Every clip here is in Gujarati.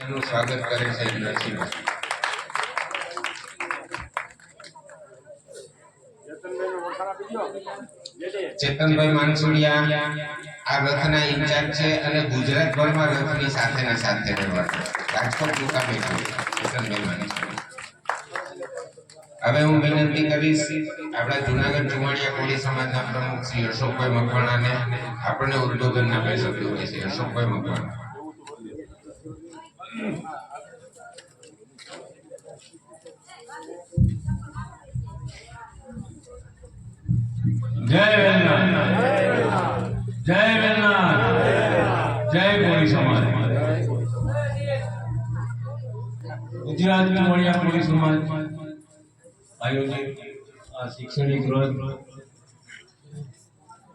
એનું સ્વાગત કરે છે ચેતનભાઈ માનસુડિયા આ રથના ઇન્ચાર્જ છે અને ગુજરાતભરમાં રથની સાથેના સાથે રહેવાના રાજકોટ મુકામે ચેતનભાઈ માનસુડિયા હવે હું વિનંતી કરીશ, આપણા જુનાગઢ ચુમાડિયા કોળી સમાજના પ્રમુખ શ્રી અશોકભાઈ મકવાણાને, આપણને ઉદ્બોધનના બે શબ્દો હોય છે, અશોકભાઈ મકવાણા. જય વેલનાથ. જય વેલનાથ. જય કોળી સમાજ. ગુજરાત મળ્યા કોળી સમાજ આયોજિત આ શૈક્ષણિક રથ.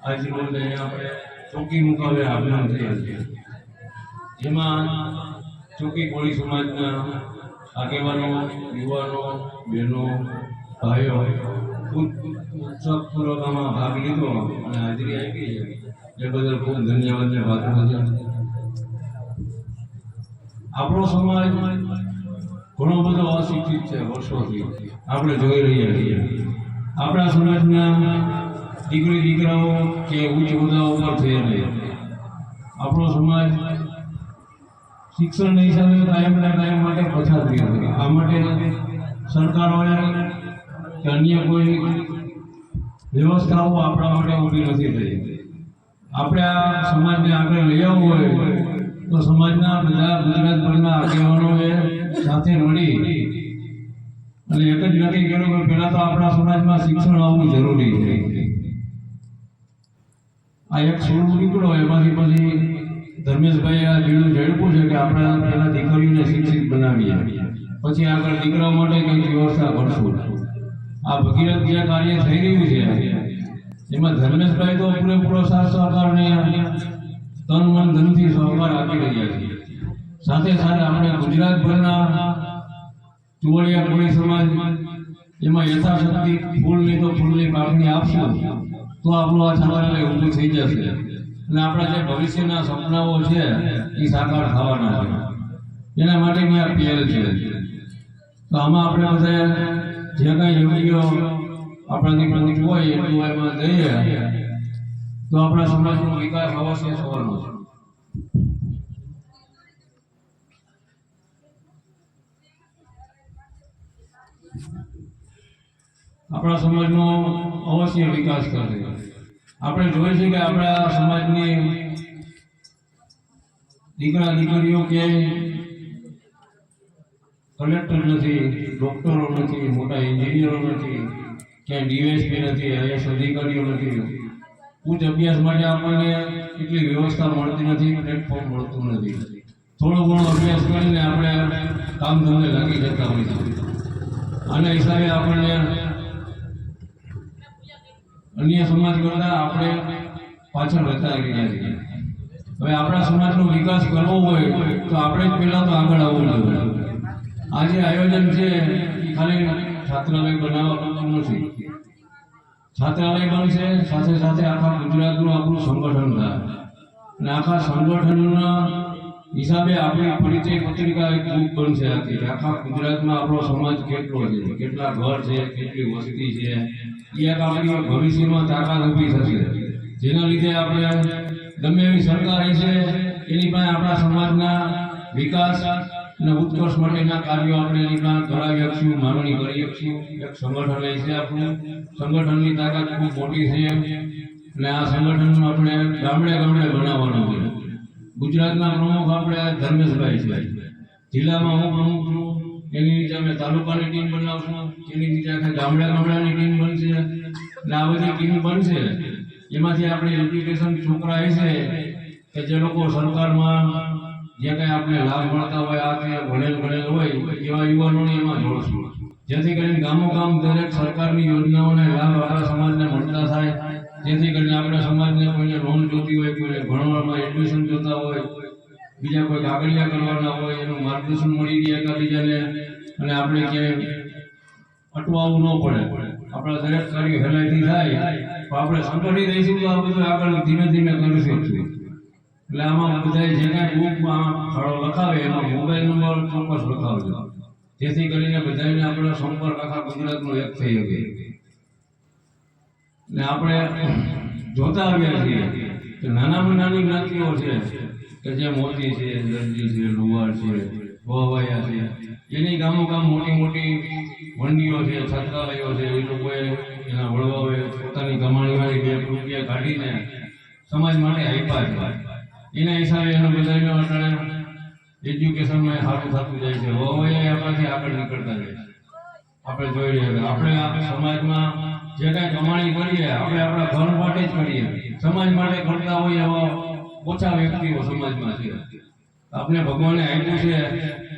આજે રોજ આપણે ચોકી મુકામે થઈ થયેલ છે. જેમાં ચોકી કોળી સમાજના આગેવાનો, યુવાનો, બહેનો, ભાઈઓ ઉત્સવપૂર્વક ભાગ લીધો અને હાજરી આપી બદલ ખૂબ આપણો સમાજ ઘણો બધો અશિક્ષિત છે વર્ષોથી. આપણે જોઈ રહ્યા છીએ. આપણા સમાજના દીકરી, દીકરાઓ કે ઉચ્ચ હોદ્દા ઉપર છે. રહ્યા આપણો સમાજ શિક્ષણના હિસાબે કાયમના કાયમ માટે પછાત રહ્યો આ માટે સરકારોએ કે અન્ય કોઈ વ્યવસ્થાઓ આપણા માટે ઊભી નથી થઈ. આપણે આ સમાજને આગળ લઈ આવવું હોય, તો સમાજના બધા ગુજરાતભરના આગેવાનોએ સાથે મળી. અને એક જ નક્કી કર્યું કે પહેલાં તો આપણા સમાજમાં શિક્ષણ આવવું જરૂરી છે. આ એક સ્વરૂપ નીકળો એમાંથી પછી ધર્મેશભાઈ આ જીણું ઝડપું છે કે આપણે પહેલાં દીકરીઓને શિક્ષિત બનાવીએ. પછી આગળ દીકરાઓ માટે કંઈક વ્યવસ્થા કરશું. આ ભગીરથ જે કાર્ય થઈ રહ્યું છે. એમાં ધર્મેશભાઈ તો પૂરેપૂરો સાથ સહકાર તન મન ધનથી સહકાર આપી રહ્યા છે. સાથે સાથે આપણે ગુજરાતભરના ચુવડિયા કોળી સમાજ એમાં યથાશક્તિ ફૂલની તો ફૂલની પાકણી આપશું તો આપણું આ સમાજ ઊભું થઈ જશે. અને આપણા જે ભવિષ્યના સપનાઓ છે, એ સાકાર થવાના છે. એના માટેની આ પહેલ છે. તો આમાં આપણે બધા જે કાંઈ યોગ્ય આપણાથી પ્રતિક હોય એટલું એમાં જઈએ, તો આપણા સમાજનો વિકાસ અવશ્ય થવાનો છે? આપણા સમાજનો અવશ્ય વિકાસ કરશે આપણે જોઈએ છીએ કે આપણા સમાજની દીકરા દીકરીઓ કે કલેક્ટર નથી, ડોક્ટરો નથી, મોટા એન્જિનિયરો નથી, ક્યાંય ડીએસપી નથી આઈએસ અધિકારીઓ નથી. ઉચ્ચ અભ્યાસ માટે આપણને એટલી વ્યવસ્થા મળતી નથી પ્લેટફોર્મ મળતું નથી. થોડો ઘણો અભ્યાસ કરીને આપણે કામ ધંધે લાગી જતા હોય છે. આના હિસાબે આપણને અન્ય સમાજ કરતાં આપણે પાછળ રહેતા રહ્યા છીએ. હવે આપણા સમાજનો વિકાસ કરવો હોય તો આપણે જ પહેલા તો આગળ આવવું જોઈએ. આ જે આયોજન છે એ ખાલી છાત્રાલય બનાવવાનું નથી. છાત્રાલય બનશે, સાથે સાથે આખા ગુજરાતનું આપણું સંગઠન થાય. અને આખા સંગઠનના હિસાબે આપણી પરિચય પત્રિકા એક બુક બનશે આખી. ગુજરાતમાં આપણો સમાજ કેટલો છે, કેટલા ઘર છે, કેટલી વસ્તી છે, એ આપણી ભવિષ્યમાં તાકાત ઊભી થશે. જેના લીધે આપણે ગમે એવી સરકાર છે એની પાસે આપણા સમાજના વિકાસ અને ઉત્કર્ષ માટેના કાર્યો આપણે એની ધરાવી શકશું માંગણી કરી શકશું એક સંગઠન એ છે આપણું સંગઠનની તાકાત ખૂબ મોટી છે. અને આ સંગઠનનું આપણે ગામડે ગામડે બનાવવાનું છે. ગુજરાતના પ્રમુખ આપણે ધર્મેશભાઈ છે. જિલ્લામાં હું પ્રમુખ છું. એની નીચે અમે તાલુકાની ટીમ બનાવશું. એની નીચે આખા ગામડા ગામડાની ટીમ બનશે. અને આ બધી ટીમ બનશે. એમાંથી આપણે એપ્લિકેશન છોકરા છે કે જે લોકો સરકારમાં જે કંઈ આપણે લાભ મળતા હોય, આ તે ભણેલ ભણેલ હોય, એવા યુવાનોને એમાં જોડશું જેથી કરીને ગામો ગામ દરેક સરકારની યોજનાઓને લાભ આપણા સમાજને મળતા થાય. જેથી કરીને આપણા સમાજને કોઈને લોન જોતી હોય, કોઈને ભણવામાં એડમિશન જોતા હોય, બીજા કોઈ કાગળિયા કરવાના હોય, એનું માર્ગદર્શન મળી રહે એકાબીજાને, અને આપણે ક્યાંય અટવાવું ન પડે. આપણા દરેક કાર્ય ફેલાયથી થાય. તો આપણે સંગઠિત રહીશું તો આ બધું આગળ ધીમે ધીમે કરી શકશું એટલે આમાં બધા જેને બુકમાં ફળો લખાવે એમાં મોબાઈલ નંબર ચોક્કસ લખાવજો. જેથી કરીને બધાને આપણો સંપર્ક આખા ગુજરાતનો એક થઈ શકે. ને આપણે જોતા આવ્યા છીએ કે નાનામાં નાની જ્ઞાતિઓ છે કે જે મોતી છે દરજી છે લુહાર છે ગોવાયા છે એની ગામો ગામ મોટી મોટી વંડીઓ છે, છત્રાલયો છે, એ લોકોએ એના વડવાઓએ પોતાની કમાણીવાળી બે રૂપિયા કાઢીને સમાજ માટે આપ્યા છે. એના હિસાબે એનો બધાનો અત્યારે એજ્યુકેશનમાં સારું થતું જાય છે. વહુએ આપણાથી આગળ નીકળતા જાય આપણે જોઈ રહ્યા. આપણે આ સમાજમાં જે કાંઈ કમાણી કરીએ, આપણે આપણા ઘર માટે જ કરીએ. સમાજ માટે કરતા હોય એવા ઓછા વ્યક્તિઓ સમાજમાં છે. આપણે ભગવાને આપ્યું છે,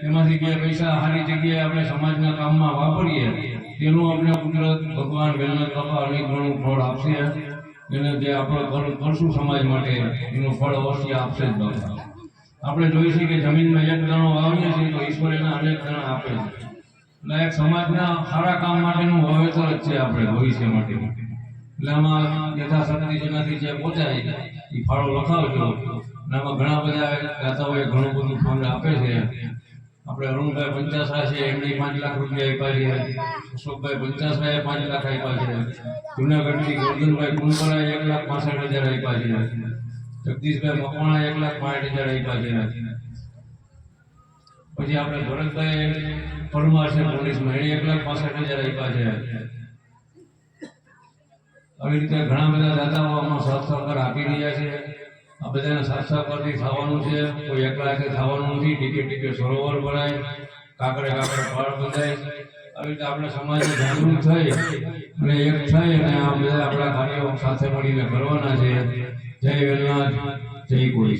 એમાંથી બે પૈસા સારી જગ્યાએ આપણે સમાજના કામમાં વાપરીએ, તેનું આપણે કુદરત ભગવાન વેલના કરવા અનેક ઘણું ફળ આપશે. એને જે આપણા કરશું સમાજ માટે એનું ફળ અવશ્ય આપશે જ બાપા. આપણે જોઈએ કે જમીનમાં એક દાણો વાવીએ છીએ તો ઈશ્વર એના અનેક દાણા આપે છે. એટલે એક સમાજના સારા કામ માટેનું વાવેતર જ છે આપણે ભવિષ્ય માટે. એટલે આમાં યથાશક્તિ જેનાથી જે પહોંચાય એ ફાળો લખાવજો. અને આમાં ઘણા બધા ગાતાઓએ ઘણું બધું ફંડ આપે છે. આપણે અરુણભાઈ પંચાસરા છે, એમણે પાંચ લાખ રૂપિયા આપ્યા છે, અશોકભાઈ પંચાસરાએ પાંચ લાખ આપ્યા છે, જુનાગઢથી ગોરધનભાઈ કુંભરાએ એક લાખ પાસઠ હજાર આપ્યા છે, જગદીશભાઈ મકવાણા એક લાખ પાંઠ હજાર આપ્યા છે. પછી આપણે ભરતભાઈ પરમાર છે પોલીસમાં એને એક લાખ પાસઠ હજાર આપ્યા છે. આવી રીતે ઘણા બધા દાતાઓ આમાં સહકાર આપી રહ્યા છે. આ બધાને સાથ સહકારથી થવાનું છે. કોઈ એકલા હાથે થવાનું નથી. ટીકે ટીકે સરોવર ભરાય. કાકડે કાકડે ફળ બંધાય. આવી રીતે આપણે સમાજને જાગૃત થઈ અને એક થઈ અને આ બધા આપણા કાર્યો સાથે મળીને કરવાના છે. જય વેલનાથ. જય કોળી